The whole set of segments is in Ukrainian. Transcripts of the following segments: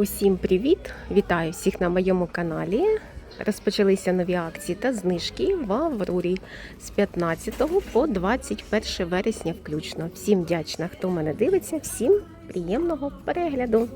Усім привіт! Вітаю всіх на моєму каналі. Розпочалися нові акції та знижки в Аврорі з 15 по 21 вересня включно. Всім вдячна, хто мене дивиться, всім приємного перегляду.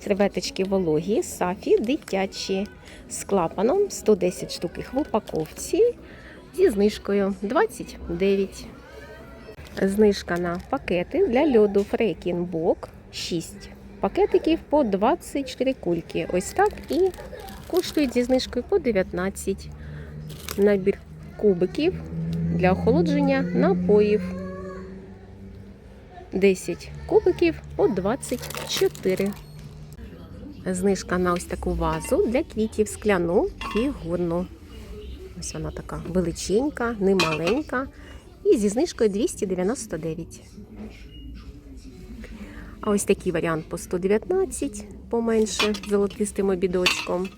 Серветочки вологі, сафі, дитячі з клапаном 110 штук їх в упаковці зі знижкою 29. Знижка на пакети для льоду Фрекінбок 6 пакетиків по 24 кульки. Ось так і коштують зі знижкою по 19. Набір кубиків для охолодження напоїв. 10 кубиків по 24. Знижка на ось таку вазу для квітів скляну фігурну. Ось вона така величенька, немаленька. І зі знижкою 299. А ось такий варіант по 119, поменше, з золотистим обідочком.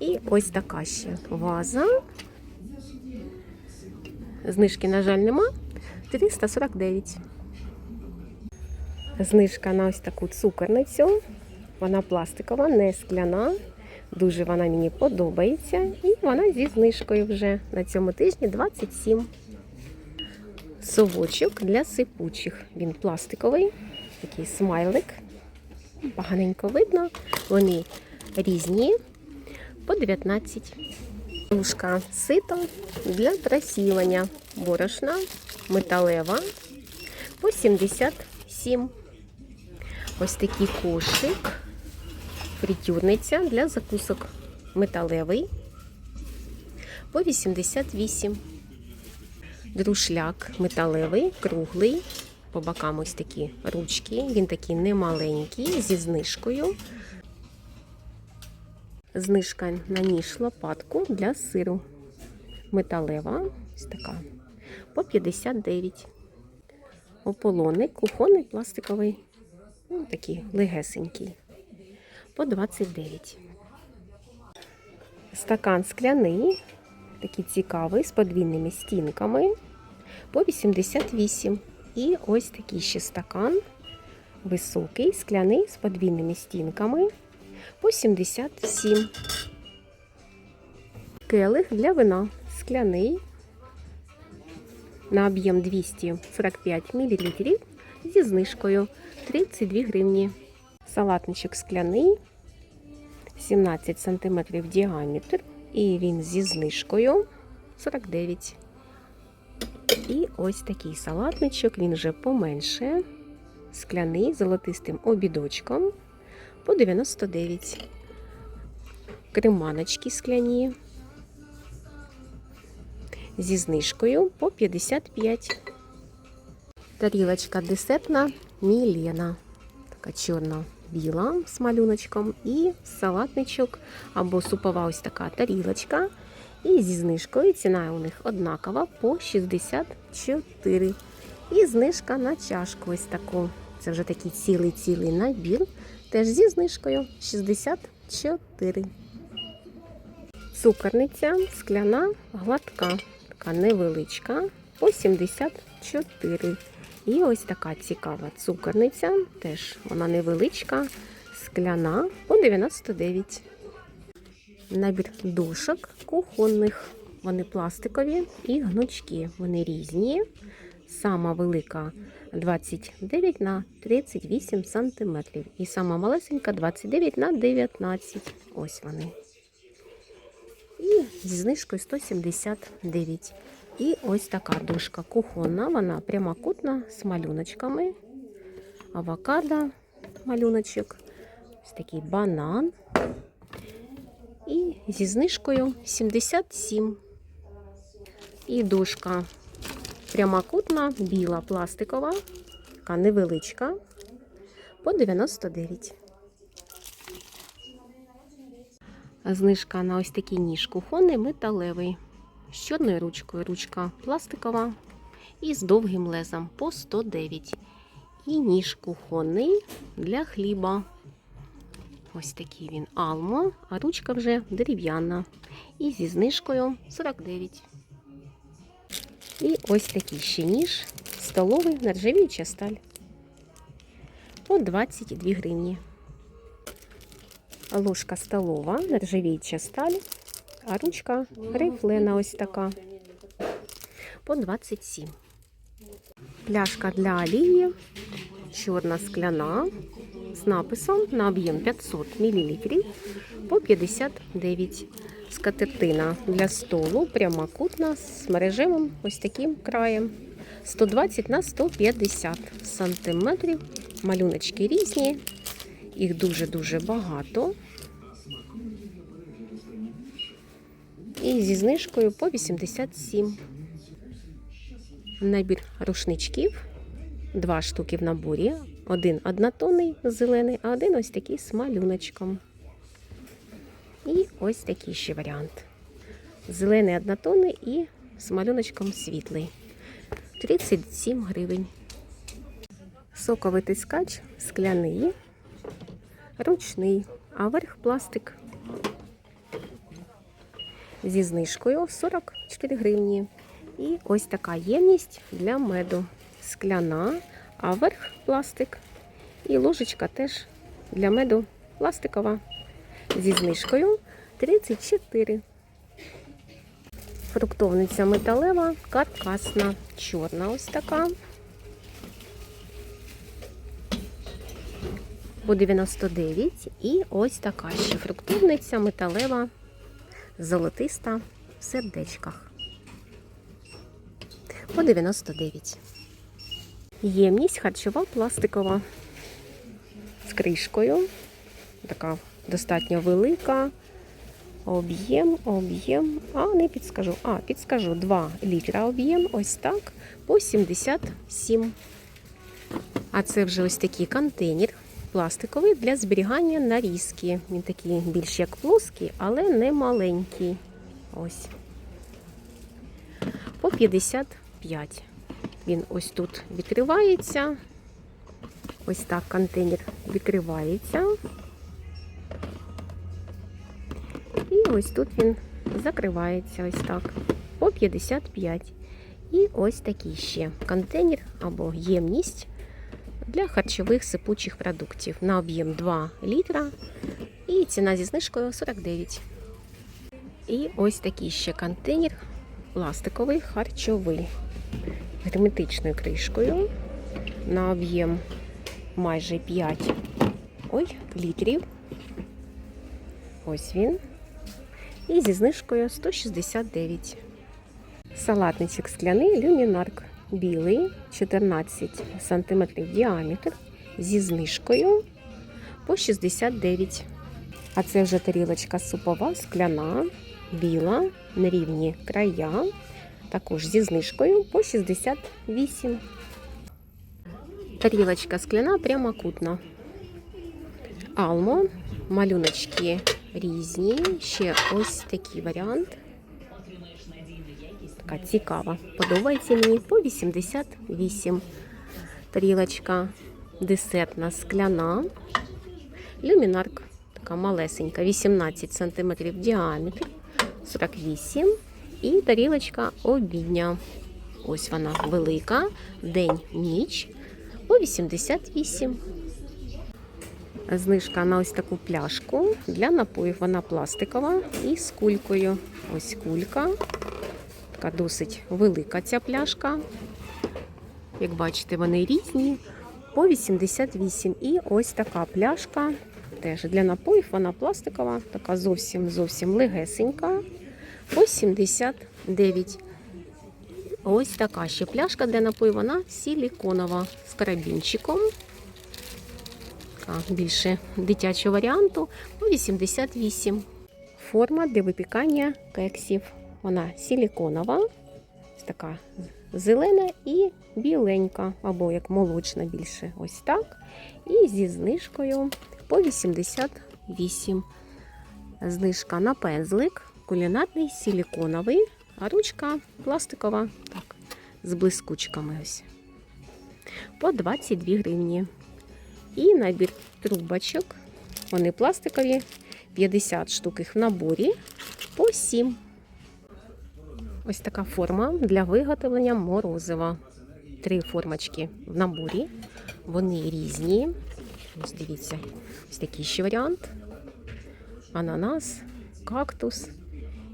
І ось така ще ваза. Знижки, на жаль, нема. 349. Знижка на ось таку цукорницю. Вона пластикова, не скляна. Дуже вона мені подобається. І вона зі знижкою вже на цьому тижні 27. Совочок для сипучих. Він пластиковий такий смайлик. Поганенько видно. Вони різні по 19. Дужка сито для просілення. Борошна металева по 77. Ось такий кошик. Фритюрниця для закусок металевий по 88. Друшляк металевий, круглий по бокам ось такі ручки. Він такий немаленький, зі знижкою. Знижка на ніж лопатку для сиру. Металева, ось така. По 59. Ополоник, кухонний, пластиковий. Ну, такий легесенький. По 29. Стакан скляний, такий цікавий, з подвійними стінками. По 88. І ось такий ще стакан високий, скляний з подвійними стінками по 77. Келих для вина скляний на об'єм 245 мл зі знижкою 32 гривні. Салатничок скляний 17 см діаметр. І він зі знижкою 49 і ось такий салатничок, він вже поменше, скляний золотистим обідочком по 99. Креманочки скляні зі знижкою по 55. Тарілочка десертна Мілена. Така чорно-біла з малюночком. І салатничок або супова ось така тарілочка. І зі знижкою ціна у них однакова по 64. І знижка на чашку ось таку. Це вже такий цілий-цілий набір. Теж зі знижкою 64. Цукорниця скляна гладка, така невеличка, по 74. І ось така цікава цукорниця, теж вона невеличка, скляна по 99. Набір душок кухонних. Вони пластикові і гнучкі. Вони різні. Сама велика 29 на 38 см. І сама малесенька 29 на 19 Ось вони. І зі знижкою 179. І ось така дужка кухонна. Вона прямокутна з малюночками. Авокадо, малюночок. Ось такий банан. І зі знижкою 77. І дужка прямокутна, біла, пластикова, така невеличка, по 99. Знижка на ось такий ніж кухонний металевий. З чорною ручкою. Ручка пластикова і з довгим лезом по 109. І ніж кухонний для хліба. Ось такий він алмо, а ручка вже дерев'яна. І зі знижкою 49. І ось такий ще ніж столовий нержавіюча сталь. По 22 гривні. ложка столова, нержавіюча сталь, а ручка рифлена ось така. По 27. Пляшка для олії, чорна скляна з написом на об'єм 500 мл по 59. Скатертина для столу прямокутна з мережевим ось таким краєм. 120 на 150 сантиметрів. Малюночки різні, їх дуже-дуже багато. І зі знижкою по 87. Набір рушничків. Два штуки в наборі. Один однотонний зелений, а один ось такий з малюночком. І ось такий ще варіант. Зелений однотонний і з малюночком світлий. 37 гривень. Соковий тискач скляний, ручний, а верх пластик. Зі знижкою 44 гривні. І ось така ємність для меду. Скляна, а верх пластик. І ложечка теж для меду пластикова. Зі знижкою 34. Фруктовниця металева, каркасна, чорна ось така. По 99. І ось така ще фруктовниця металева, золотиста в сердечках. По 99. Ємність харчова пластикова з кришкою. Така достатньо велика. Об'єм, об'єм, а не підскажу. А, підскажу 2 літра об'єм, ось так, по 77. А це вже ось такий контейнер пластиковий для зберігання нарізки. Він такий більш як плоский, але не маленький. Ось. По 55. Він ось тут відкривається. Ось так контейнер відкривається. І ось тут він закривається ось так. По 55. І ось такий ще контейнер або ємність для харчових сипучих продуктів на об'єм 2 літра. І ціна зі знижкою 49. І ось такий ще контейнер пластиковий харчовий герметичною кришкою на об'єм майже 5 ой, літрів. Ось він. І зі знижкою 169. Салатничок скляний люмінарк білий, 14 см діаметр зі знижкою по 69. А це вже тарілочка супова, скляна, біла, нерівні края, також зі знижкою по 68. Тарілочка скляна прямокутна. Алмо, малюночки різні. Ще ось такий варіант. Така цікава. Подобається мені по 88. Тарілочка десертна скляна. Люмінарк. Така малесенька, 18 см діаметр, 48 І тарілочка обідня. Ось вона велика, день-ніч по 88. Знижка на ось таку пляшку для напоїв. Вона пластикова і з кулькою. Ось кулька. Така досить велика ця пляшка. Як бачите, вони різні. По 88. І ось така пляшка. Теж для напоїв вона пластикова, така зовсім зовсім легесенька. По 79. Ось така ще пляшка для напоїв, вона силіконова з карабінчиком. Така більше дитячого варіанту по 88. Форма для випікання кексів. Вона силіконова, така зелена і біленька, або як молочна більше. Ось так. І зі знижкою по 88. Знижка на пензлик, кулінарний силіконовий, а ручка пластикова, так, з блискучками ось. По 22 гривні. І набір трубочок. Вони пластикові, 50 штук їх в наборі по 7. Ось така форма для виготовлення морозива. Три формочки в наборі. Вони різні. Ось дивіться, ось такий ще варіант. ананас, кактус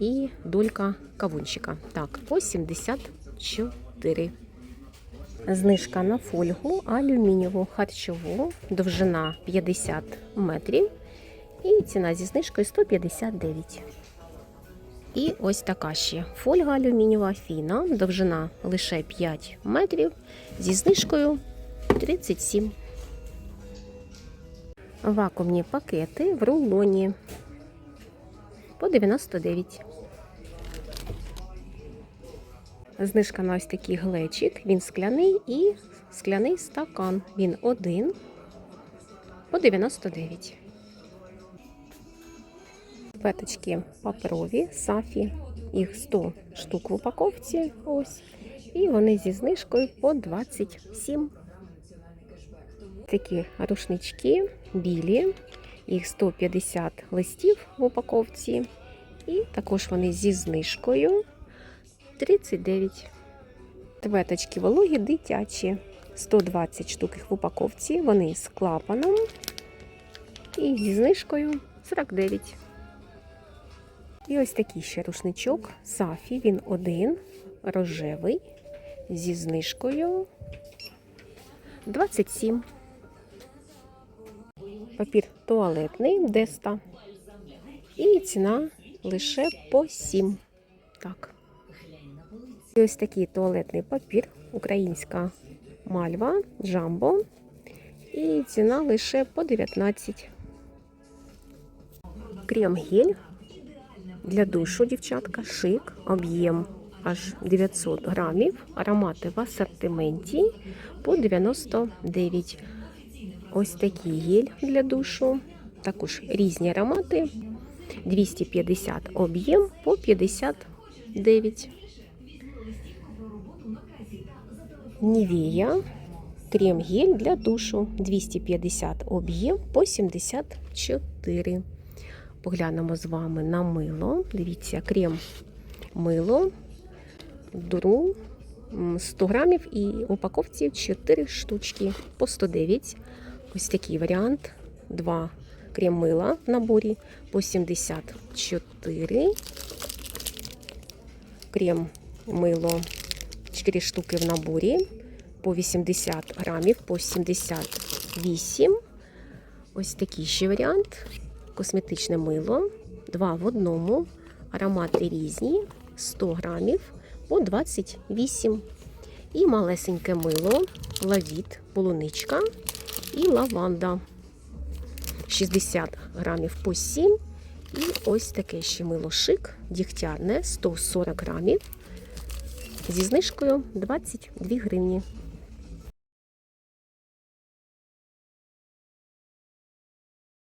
і долька кавунчика. Так, по 74. Знижка на фольгу алюмінієву харчову, довжина 50 метрів. І ціна зі знижкою 159. І ось така ще фольга алюмінієва фіна, довжина лише 5 метрів, зі знижкою 37. Вакуумні пакети в рулоні по 99. Знижка на ось такий глечик. Він скляний і скляний стакан. Він один по 99. Петочки паперові, сафі. Їх 100 штук в упаковці. Ось. І вони зі знижкою по 27. Такі рушнички білі. Їх 150 листів в упаковці. І також вони зі знижкою 39. Тветочки вологі дитячі. 120 штук їх в упаковці. Вони з клапаном. І зі знижкою 49. І ось такий ще рушничок Сафі. Він один, рожевий, зі знижкою 27. Папір туалетний Деста. І ціна лише по 7. Так. Ось такий туалетний папір, українська мальва, джамбо. І ціна лише по 19. Крем-гель для душу, дівчатка, шик, об'єм аж 900 грамів. Аромати в асортименті по 99. Ось такий гель для душу. Також різні аромати. 250 об'єм по 59. Нівія. Крем-гель для душу 250 об'єм по 74. Поглянемо з вами на мило. Дивіться, крем мило, дуру 100 грамів і упаковці 4 штучки по 109. Ось такий варіант. Два крем мила в наборі по 74. Крем мило 4 штуки в наборі по 80 грамів, по 78. Ось такий ще варіант. Косметичне мило. Два в одному. Аромати різні. 100 грамів по 28. І малесеньке мило, лавіт, полуничка і лаванда. 60 грамів по 7. І ось таке ще мило шик, дігтярне 140 грамів. Зі знижкою 22 гривні.